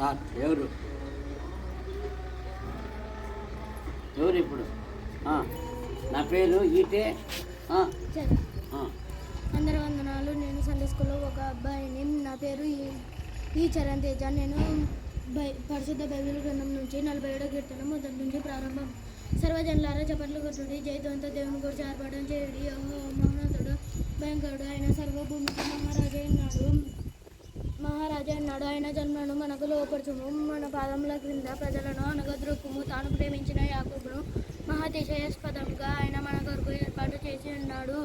Start ఎవరు? ఎవరు ఇప్పుడు? నా పేరు ఈటే. అందరి వందనాలు నేను సండే స్కూల్లో ఒక అబ్బాయిని. నా పేరు ఈ- ఈ చరణ్ తేజ. నేను బై పరిశుద్ధ బైబిల్ గ్రంథం నుంచి నలభై ఏడో కీర్తన మొదటి నుంచి ప్రారంభం. సర్వజనులారా చప్పట్లు కొట్టుడి జైతంతో దేవుని గురించి ఆర్పాటం చేయడి ఓహో మహోన్నతుడు భయంకరుడు ఆయన సర్వభూమికి మహారాజా ఉన్నాడు మహారాజా అన్నాడు. ఆయన జన్మను మనకు లోపరచుము మన పాదముల క్రింద ప్రజలను అనగద్రొక్కుము తాను ప్రేమించిన యాకూబును మహాతిశయాస్పదంగా ఆయన మన కొరకు ఏర్పాటు చేసి ఉన్నాడు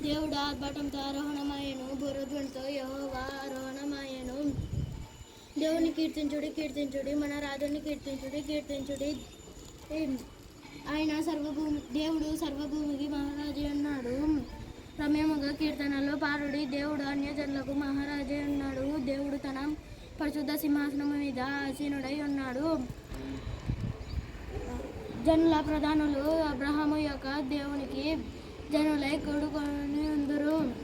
దేవుడు ఆర్భాటంతో ఆరోహణమాయను బురధ్వనితో యహోవా ఆరోహణమాయను దేవుని కీర్తించుడి కీర్తించుడి. మన రాజుని కీర్తించుడి కీర్తించుడి. ఆయన సర్వభూమి దేవుడు సర్వభూమికి మహారాజు అన్నాడు. కీర్తనలో పారుడి దేవుడు అన్యజనులకు మహారాజే ఉన్నాడు దేవుడు తన పరిశుద్ధ సింహాసనం మీద ఆసీనుడై ఉన్నాడు. జనుల ప్రధానులు అబ్రహాము యొక్క దేవునికి జనులై కొడుకొని ఉందరు.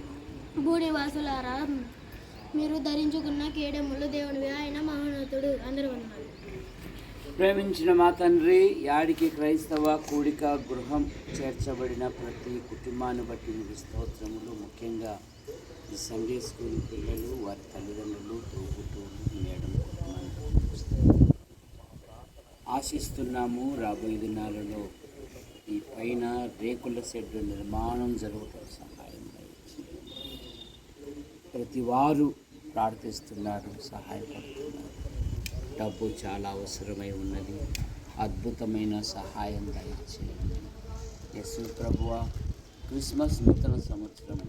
భూనివాసులారా మీరు ధరించుకున్న కేడములు దేవునివి. ఆయన మహోన్నతుడు. అందరూ ఉన్నారు. ప్రేమించిన మా తండ్రి యాడికి క్రైస్తవ కూడిక గృహం చేర్చబడిన ప్రతి కుటుంబాన్ని బట్టి మీకు స్తోత్రములు. ముఖ్యంగా ఈ సండే స్కూల్ పిల్లలు వారి తల్లిదండ్రులు తోబుట్టువులు మేడం కుటుంబాన్ని ఆశిస్తున్నాము. రాబోయే దినాలలో ఈ పైన రేకుల షెడ్ నిర్మాణం జరుగుతున్న సహాయం ప్రతి వారు ప్రార్థిస్తున్నారు సహాయపడుతున్నారు. డబ్బు చాలా అవసరమై ఉన్నది. అద్భుతమైన సహాయం దయచేయండి. యశు ప్రభువ క్రిస్మస్ నూతన సంవత్సరం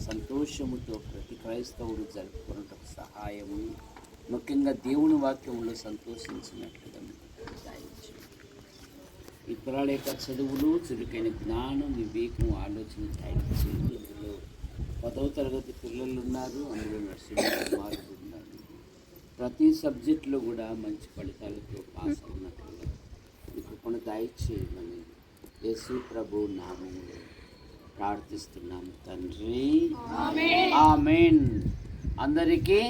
సంతోషముతో ప్రతి క్రైస్తవుడు జరుపుకున్నటకు సహాయము ముఖ్యంగా దేవుని వాక్యంలో సంతోషించినట్లుగా దయచేయండి. ఈ యొక్క చదువులు చురుకైన జ్ఞానం వివేకం ఆలోచన దయచేయండి. అందులో పదవ తరగతి పిల్లలు ఉన్నారు. అందులో నర్సింహ కుమారుడు ప్రతి సబ్జెక్టులో కూడా మంచి ఫలితాలతో పాస్ అవునట్లుగా మీకు కొన్ని దయచేయమని యేసు ప్రభు నామములో ప్రార్థిస్తున్నాము తండ్రి. ఆమెన్. అందరికీ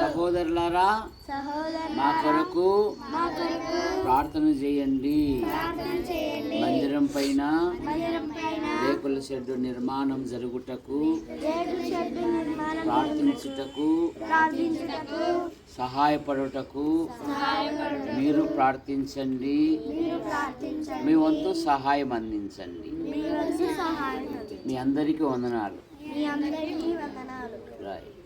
సహోదరులారా మా కొరకు ప్రార్థన చేయండి. మందిరం పైన రేకుల షెడ్డు నిర్మాణం జరుగుటకు ప్రార్థించుటకు సహాయపడుటకు మీరు ప్రార్థించండి. మీ వంతు సహాయం అందించండి. మీ అందరికీ వందనాలు. మీ అందరికీ వందనాలు. రైట్